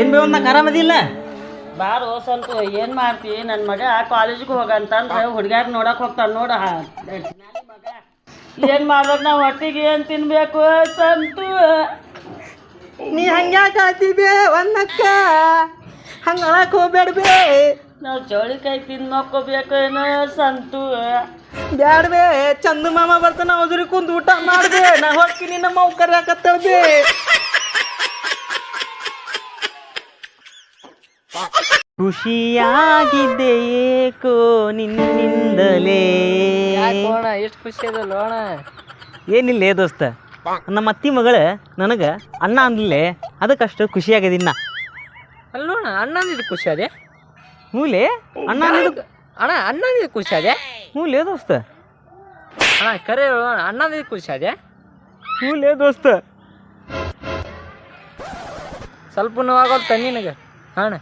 ಏನ್ ಬೇ ಒಂದ್ ಆರಾಮದಿಲ್ಲ ಬಾರೋ ಸ್ವಲ್ಪ ಏನ್ ಮಾಡ್ತಿ? ನನ್ನ ಮಗ ಕಾಲೇಜಿಗೆ ಹೋಗಂತಂದ್ರೆ ಹುಡುಗ್ಯಾರ ನೋಡಕ್ ಹೋಗ್ತಾನ ನೋಡ. ಏನ್ ಮಾಡ್ಬೇಕು ನಾವು ಹೊಟ್ಟಿಗೆ ಏನ್ ತಿನ್ಬೇಕು ಸಂತು? ನೀ ಹಂಗ್ಯಾಕ ಬೇ ಒಂದಕ್ಕ? ಹಂಗ ಅಳಕ್ಕೆ ಹೋಗ್ಬೇಡ ಬೇ ನಾವು ಚೌಳಿಕಾಯಿ ತಿನ್ನೋಕೋಬೇಕು ಏನೋ ಸಂತು? ಬ್ಯಾಡ ಬೇ ಚಂದು ಮಾಮ ಬರ್ತಾನ ಅವ್ರಿಗೆ ಕುಂತ ಊಟ ಮಾಡ್ಬೇ. ನಾ ಹೋಗ್ತೀನಿ ನಮ್ಮ ಅವ್ ಕರ್ಯಾಕತ್ತಾಳ ಬೇ ಖುಷಿಯಾಗಿದ್ದೆ ಏಕೋ ನಿನ್ನಿಂದಲೇ? ಅಣ್ಣ ಎಷ್ಟು ಖುಷಿ ಅದಲ್ಲ ಅಣ್ಣ ಏನಿಲ್ಲ ದೋಸ್ತ. ನಮ್ಮ ಅತ್ತಿ ಮಗಳ ನನಗೆ ಅಣ್ಣ ಅಂದ್ಲೇ ಅದಕ್ಕಷ್ಟು ಖುಷಿಯಾಗದಿನ್ನ ಅಲ್ಲೋಣ ಅಣ್ಣ ಅಂದಿದ್ದು ಖುಷಿ ಅದೇ? ಮೂಲೆ ಅಣ್ಣ ಅಂದಿದ್ದು ಅಣ್ಣ ಅಣ್ಣ ಅಂದಿದ್ದು ಖುಷಿ ಅದೇ? ಮೂಲೆ ದೋಸ್ತ. ಅಣ್ಣ ಕರೆ ಹೇಳು ಅಣ್ಣ ಅಣ್ಣ ಅಂದಿದ್ದು ಖುಷಿ ಅದೇ? ಮೂಲೆ ದೋಸ್ತ. ಸ್ವಲ್ಪ ನೋವಾಗೋದು ತನ್ನಿನಗೆ ಅಣ್ಣ.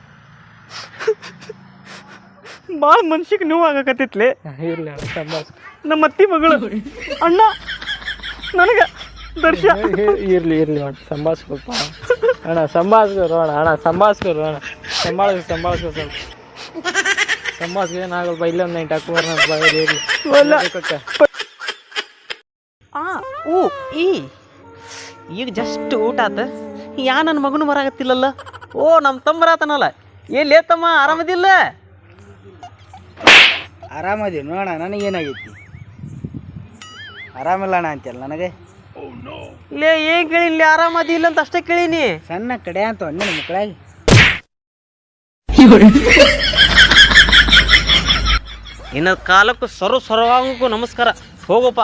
ಭಾಳ ಮನ್ಸಿಗೆ ನೋವು ಆಗಕತ್ತಿತ್ಲೆ ಇರ್ಲಿ ನಮ್ಮ ಅತ್ತಿ ಮಗಳು. ಅಣ್ಣ ನನಗೆ ದರ್ಶ. ಇರ್ಲಿ ಇರ್ಲಿ ಅಣ್ಣ ಅಣ್ಣ ಸಂಭಾಷಿಸ್ಕೊರು ಅಣ್ಣ ಅಣ್ಣ ಸಂಭಾಷಿಸ್ಕೊರು ಅಣ್ಣ. ಸಂಭಾಳಿಸ್ ಸಂಭಾಳಿಸ್ಕೊ ಸ್ವಲ್ಪ. ಸಂಭಾಷಿಸ್ ಏನಾಗಲ್ಪ ಇಲ್ಲೊಂದು ನೈಟ್ ಹಾಕುವಾರ ಇರ್ಲಿ ಆ ಊ ಈ. ಈಗ ಜಸ್ಟ್ ಊಟ ಆತ. ಯಾ ನನ್ನ ಮಗನು ಬರಾಗತ್ತಿಲ್ಲಲ್ಲ ಓ ನಮ್ಮ ತಮ್ಮರಾತನಲ್ಲ ಎಲ್ಲಿ ತಮ್ಮ ಆರಾಮದಿಲ್ಲ? ಆರಾಮದೀವಿ ನೋಡ ನನಗೇನಾಗೈತಿ? ಆರಾಮಿಲ್ಲ ಅಣ್ಣ ಅಂತೇಳಿ ನನಗೆ? ಲೇ ಏನ್ ಕೇಳಿ ಇಲ್ಲಿ ಆರಾಮದಿಲ್ಲ ಅಂತ ಅಷ್ಟೇ ಕೇಳೀನಿ. ಸಣ್ಣ ಕಡೆ ಅಂತ ನಿನ್ನ ಮಕ್ಕಳಾಗಿ. ಇನ್ನ ಕಾಲಕ್ಕೂ ಸರ್ವ ಸರ್ವಾಂಗಕ್ಕೂ ನಮಸ್ಕಾರ. ಹೋಗಪ್ಪ.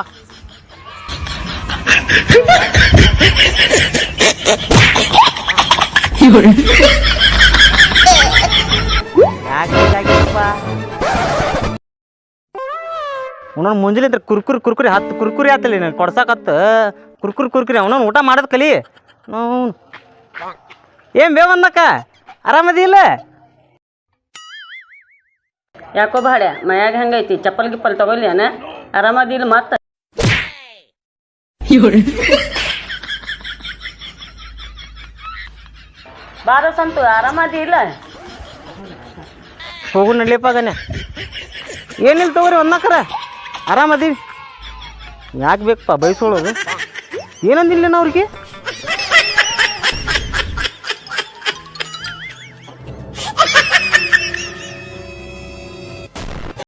ಅವನ ಮುಂಜಾನೆ ಕುರ್ಕುರಿ ಕುರ್ಕುರಿ ಹತ್ತು ಕುರ್ಕುರಿ ಆತಲ್ಲ ನೀನು ಕೊಡ್ಸಾಕತ್ತ. ಕುರ್ಕುರಿ ಕುರ್ಕುರಿ ಅವನ ಊಟ ಮಾಡೋದು ಕಲಿ. ನಾವು ಬೇವ ಬೇವನ್ನಕ್ಕ ಆರಾಮದಿಲ್ಲ ಯಾಕೋ ಬಾಡ್ಯ ಮನ್ಯಾಗ ಹೆಂಗೈತಿ? ಚಪ್ಪಲ್ ಗಿಪ್ಪಲ್ ತಗೊಳ್ಳಿ ಅನ ಆರಾಮದಿಲ್ಲ ಮತ್ತ? ಬಾರ ಸಂತು ಆರಾಮದಿ ಇಲ್ಲ? ಹೋಗು ನಡ್ಲಿಪ್ಪ ಏನಿಲ್ಲ ತಗೋರಿ ಒಂದಕ್ಕರ ಆರಾಮದೀವಿ ಯಾಕೆ ಬೇಕಪ್ಪ ಬಯಸೋಳೋದು ಏನಂದಿಲ್ಲ ಅವ್ರಿಗೆ?